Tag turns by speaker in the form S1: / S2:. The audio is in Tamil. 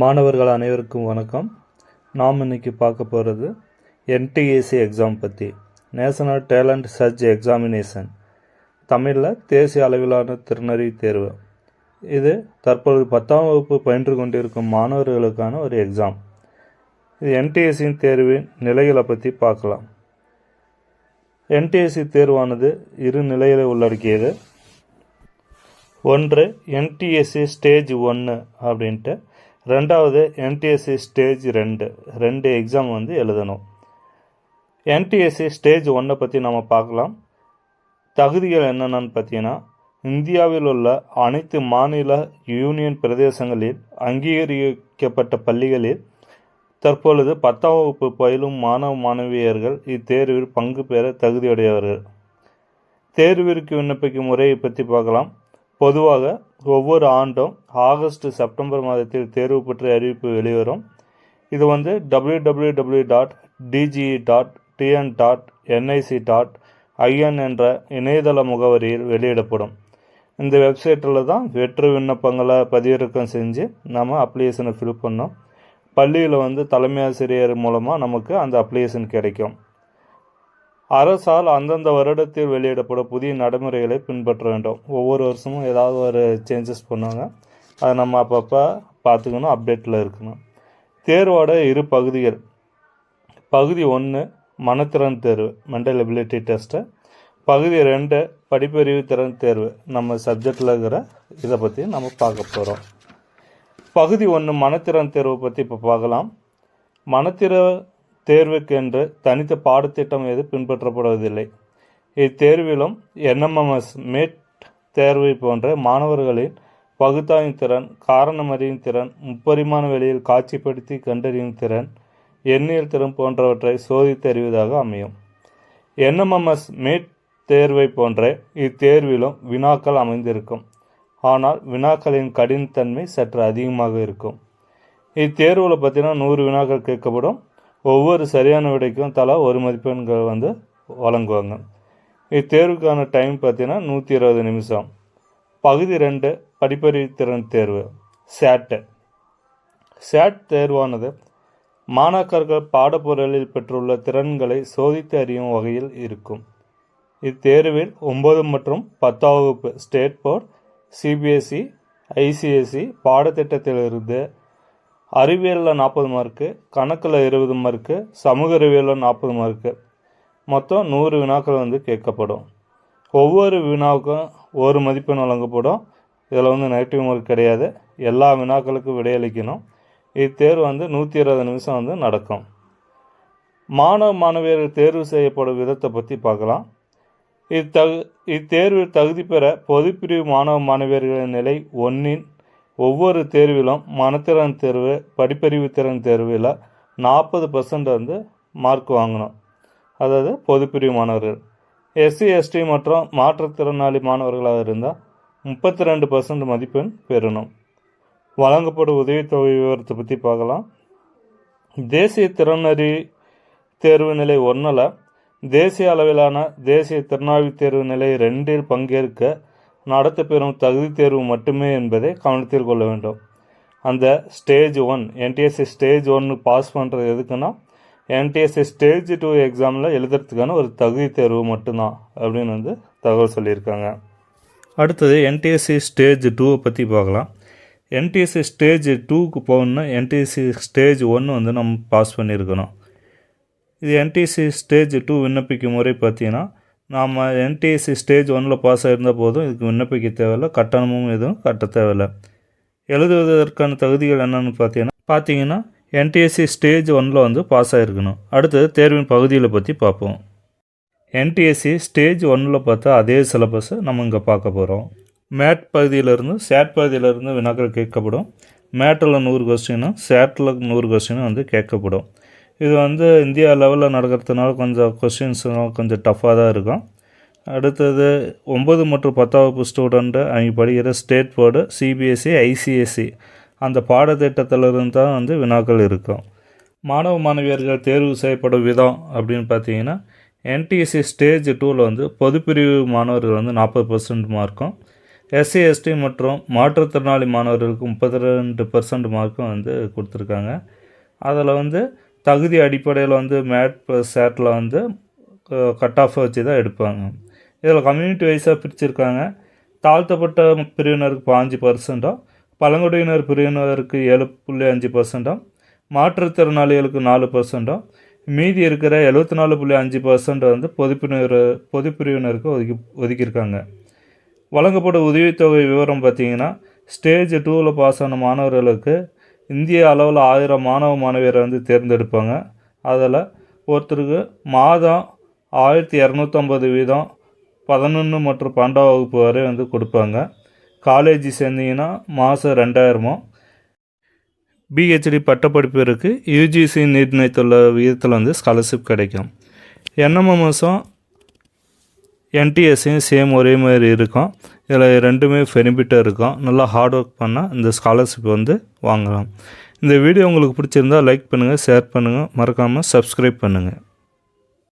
S1: மாணவர்கள் அனைவருக்கும் வணக்கம். நாம் இன்னைக்கு பார்க்க போகிறது என்டிஏசி எக்ஸாம் பற்றி நேஷனல் டேலண்ட் சர்ச் எக்ஸாமினேஷன் தமிழில் தேசிய அளவிலான திறனறிவு தேர்வு. இது தற்பொழுது பத்தாம் வகுப்பு பயின்று கொண்டிருக்கும் மாணவர்களுக்கான ஒரு எக்ஸாம் இது என்டிஎஸ்சியின் தேர்வின் நிலைகளை பற்றி பார்க்கலாம். என்டிஎஸ்சி தேர்வானது இரு நிலைகளை உள்ளடக்கியது. ஒன்று என்டிஎஸ்சி ஸ்டேஜ் ஒன்று அப்படின்ட்டு ரெண்டாவது என்டிஎஸ்சி ஸ்டேஜ் ரெண்டு. ரெண்டு எக்ஸாம் வந்து எழுதணும். என்டிஎஸ்சி ஸ்டேஜ் ஒன்றை பற்றி நம்ம பார்க்கலாம். தகுதிகள் என்னென்னு பார்த்தீங்கன்னா இந்தியாவில் உள்ள அனைத்து மாநில யூனியன் பிரதேசங்களில் அங்கீகரிக்கப்பட்ட பள்ளிகளில் தற்பொழுது பத்தாம் வகுப்பு பயிலும் மாணவ மாணவியர்கள் இத்தேர்வில் பங்கு பெற தகுதியுடையவர்கள். தேர்விற்கு விண்ணப்பிக்கும் முறையை பற்றி பார்க்கலாம். பொதுவாக ஒவ்வொரு ஆண்டும் ஆகஸ்ட் செப்டம்பர் மாதத்தில் தேர்வு பற்றிய அறிவிப்பு வெளிவரும். இது வந்து W W W dot DGE dot TN dot NIC dot IN என்ற இணையதள முகவரியில் வெளியிடப்படும். இந்த வெப்சைட்டில் தான் வெற்று விண்ணப்பங்களை பதிவிறக்கம் செஞ்சு நம்ம அப்ளிகேஷனை ஃபில் பண்ணோம். பள்ளியில் வந்து தலைமை ஆசிரியர் மூலமாக நமக்கு அந்த அப்ளிகேஷன் கிடைக்கும். அரசால் அந்தந்த வருடத்தில் வெளியிடப்படும் புதிய நடைமுறைகளை பின்பற்ற வேண்டும். ஒவ்வொரு வருஷமும் ஏதாவது ஒரு சேஞ்சஸ் பண்ணுவாங்க. அதை நம்ம அப்பப்போ பார்த்துக்கணும் அப்டேட்டில் இருக்கணும். தேர்வோட இரு பகுதிகள். பகுதி ஒன்று மனத்திறன் தேர்வு மென்டல் எபிலிட்டி டெஸ்ட்டு பகுதி ரெண்டு படிப்பறிவு திறன் தேர்வு. நம்ம சப்ஜெக்டில் இருக்கிற இதை பற்றி நம்ம பார்க்க போகிறோம் பகுதி ஒன்று மனத்திறன் தேர்வை பற்றி இப்போ பார்க்கலாம். மனத்திற தேர்வுக்கு என்று தனித்த பாடத்திட்டம் எது பின்பற்றப்படுவதில்லை. இத்தேர்விலும் என்எம்எம்எஸ் மேட் தேர்வை போன்ற மாணவர்களின் பகுத்தாயும் திறன் காரணமறியும் திறன் முப்பரிமாண வெளியில் காட்சிப்படுத்தி கண்டறியும் திறன் எண்ணியல் திறன் போன்றவற்றை சோதித்தறிவதாக அமையும். என்எம்எம்எஸ் மேட் தேர்வை போன்ற இத்தேர்விலும் வினாக்கள் அமைந்திருக்கும். ஆனால் வினாக்களின் கடினத்தன்மை சற்று அதிகமாக இருக்கும். இத்தேர்வில் பார்த்தீங்கன்னா நூறு வினாக்கள் கேட்கப்படும். ஒவ்வொரு சரியான விடைக்கும் தலா ஒரு மதிப்பெண்கள் வந்து வழங்குவாங்க. இத்தேர்வுக்கான டைம் பார்த்தீங்கன்னா நூற்றி இருபது நிமிஷம். பகுதி ரெண்டு படிப்பறிவு திறன் தேர்வு சேட்டு சேட் தேர்வானது மாணாக்கர்கள் பாடப்பொருளில் பெற்றுள்ள திறன்களை சோதித்து அறியும் வகையில் இருக்கும். இத்தேர்வில் ஒன்பது மற்றும் பத்தாம் வகுப்பு ஸ்டேட் போர்ட் சிபிஎஸ்இ ஐசிஎஸ்சி பாடத்திட்டத்திலிருந்து அறிவியலில் நாற்பது மார்க்கு கணக்கில் இருபது மார்க்கு சமூக அறிவியலில் நாற்பது மார்க்கு மொத்தம் நூறு வினாக்கள் வந்து கேட்கப்படும். ஒவ்வொரு வினாவுக்கும் ஒரு மதிப்பெண் வழங்கப்படும். இதில் வந்து நெகட்டிவ் மார்க் கிடையாது. எல்லா வினாக்களுக்கும் விடையளிக்கணும். இத்தேர்வு வந்து நூற்றி இருபது நிமிஷம் வந்து நடக்கும். மாணவ மாணவியர்கள் தேர்வு செய்யப்படும் விதத்தை பற்றி பார்க்கலாம். இத்தகு இத்தேர்வில் தகுதி பெற பொதுப்பிரிவு மாணவ மாணவியர்களின் நிலை ஒன்றின் ஒவ்வொரு தேர்விலும் மனத்திறன் தேர்வு படிப்பறிவு திறன் தேர்வில் நாற்பது பர்சன்ட் வந்து மார்க் வாங்கணும். அதாவது பொதுப்பிரிவு மாணவர்கள். எஸ்சி எஸ்டி மற்றும் மாற்றுத்திறனாளி மாணவர்களாக இருந்தால் முப்பத்தி ரெண்டு பர்சன்ட் மதிப்பெண் பெறணும். வழங்கப்படும் உதவித்தொகை விவரத்தை பற்றி பார்க்கலாம். தேசிய திறனறி தேர்வு நிலை ஒன்றில் தேசிய அளவிலான தேசிய திறனாய்வு தேர்வு நிலை ரெண்டில் பங்கேற்க நடத்தப்பெறும் தகுதி தேர்வு மட்டுமே என்பதை கவனத்தில் கொள்ள வேண்டும். அந்த ஸ்டேஜ் ஒன் என்டிஎஸ்சி ஸ்டேஜ் ஒன்று பாஸ் பண்ணுறது எதுக்குன்னா என்டிஎஸ்சி ஸ்டேஜ் டூ எக்ஸாமில் எழுதுறதுக்கான ஒரு தகுதி தேர்வு மட்டும்தான் அப்படின்னு வந்து தகவல் சொல்லியிருக்காங்க. அடுத்தது என்டிஎஸ்சி ஸ்டேஜ் டூவை பற்றி பார்க்கலாம். என்டிஎஸ்சி ஸ்டேஜ் டூக்கு போகணுன்னா என்டிஎஸ்சி ஸ்டேஜ் ஒன்று வந்து நம்ம பாஸ் பண்ணியிருக்கணும். இது என்டிஎஸ்சி ஸ்டேஜ் டூ விண்ணப்பிக்கும் முறை பார்த்தீங்கன்னா நாம் என்டிஎஸ்சி ஸ்டேஜ் ஒன்றில் பாஸ் ஆகிருந்தால் போதும் இதுக்கு விண்ணப்பிக்க தேவையில்லை கட்டணமும் எதுவும் கட்ட தேவையில்லை. எழுதுவதற்கான தகுதிகள் என்னென்னு பார்த்தீங்கன்னா பார்த்தீங்கன்னா என்டிஎஸ்சி ஸ்டேஜ் ஒன்றில் வந்து பாஸ் ஆகிருக்கணும் அடுத்தது தேர்வின் பகுதிகளை பற்றி பார்ப்போம். என்டிஎஸ்சி ஸ்டேஜ் ஒன்னில் பார்த்தா அதே சிலபஸை நம்ம இங்கே பார்க்க போகிறோம் மேட் பகுதியிலிருந்து சேட் பகுதியிலிருந்து வினாக்கள் கேட்கப்படும். மேட்டில் நூறு கொஸ்டினும் சேட்டில் நூறு கொஸ்டினும் வந்து கேட்கப்படும். இது வந்து இந்தியா லெவலில் நடக்கிறதுனால கொஞ்சம் கொஸ்டின்ஸும் கொஞ்சம் டஃப்பாக தான் இருக்கும். அடுத்தது ஒம்பது மற்றும் பத்தாம் வகுப்பு ஸ்டூடெண்ட்டு அவங்க படிக்கிற ஸ்டேட் போர்டு சிபிஎஸ்சி ஐசிஎஸ்சி அந்த பாடத்திட்டத்திலிருந்து தான் வந்து வினாக்கள் இருக்கும். மாணவ மாணவியர்கள் தேர்வு செய்யப்படும் விதம் அப்படின்னு பார்த்தீங்கன்னா என்டிஎஸ்சி ஸ்டேஜ் டூவில் வந்து பொதுப்பிரிவு மாணவர்கள் வந்து நாற்பது பர்சன்ட் மார்க்கும் எஸ்சி எஸ்டி மற்றும் மாற்றுத்திறனாளி மாணவர்களுக்கு முப்பத்தி ரெண்டு பர்சன்ட் மார்க்கும் வந்து கொடுத்துருக்காங்க. அதில் வந்து தகுதி அடிப்படையில் வந்து மேட் ப்ளஸ் சேட்டில் வந்து கட் ஆஃப் வச்சு தான் எடுப்பாங்க. இதில் கம்யூனிட்டி வைஸாக பிரிச்சுருக்காங்க. தாழ்த்தப்பட்ட பிரிவினருக்கு பாஞ்சு பர்சன்ட்டும் பழங்குடியினர் பிரிவினருக்கு ஏழு புள்ளி அஞ்சு பர்சன்ட்டும் மாற்றுத்திறனாளிகளுக்கு நாலு பர்சன்ட்டும் மீதி இருக்கிற எழுபத்தி நாலு புள்ளி அஞ்சு பர்சன்ட் வந்து பொதுப்பிரிவினர் பொதுப்பிரிவினருக்கு ஒதுக்கி ஒதுக்கியிருக்காங்க. வழங்கப்படும் உதவித்தொகை விவரம் பார்த்திங்கன்னா ஸ்டேஜ் டூவில் பாஸ் ஆன மாணவர்களுக்கு இந்திய அளவில் ஆயிரம் மாணவ மாணவியரை வந்து தேர்ந்தெடுப்பாங்க. அதில் ஒருத்தருக்கு மாதம் ஆயிரத்தி இரநூத்தம்பது வீதம் பதினொன்று மற்றும் பன்னெண்டாம் வகுப்பு வரை வந்து கொடுப்பாங்க. காலேஜ் சேர்ந்தீங்கன்னா மாதம் ரெண்டாயிரமும் பிஹெச்டி பட்டப்படிப்பு இருக்குது யூஜிசி நிர்ணயித்துள்ள விதத்தில் வந்து ஸ்காலர்ஷிப் கிடைக்கும். என்எம்எம்எஸும் என்டிஎஸ்ஸையும் சேம் ஒரே மாதிரி இருக்கும். இதில் ரெண்டுமே பெனிஃபிட்டாக இருக்கும். நல்லா ஹார்ட் ஒர்க் பண்ணால் இந்த ஸ்காலர்ஷிப் வந்து வாங்கலாம். இந்த வீடியோ உங்களுக்கு பிடிச்சிருந்தா லைக் பண்ணுங்கள் ஷேர் பண்ணுங்கள் மறக்காமல் சப்ஸ்கிரைப் பண்ணுங்கள்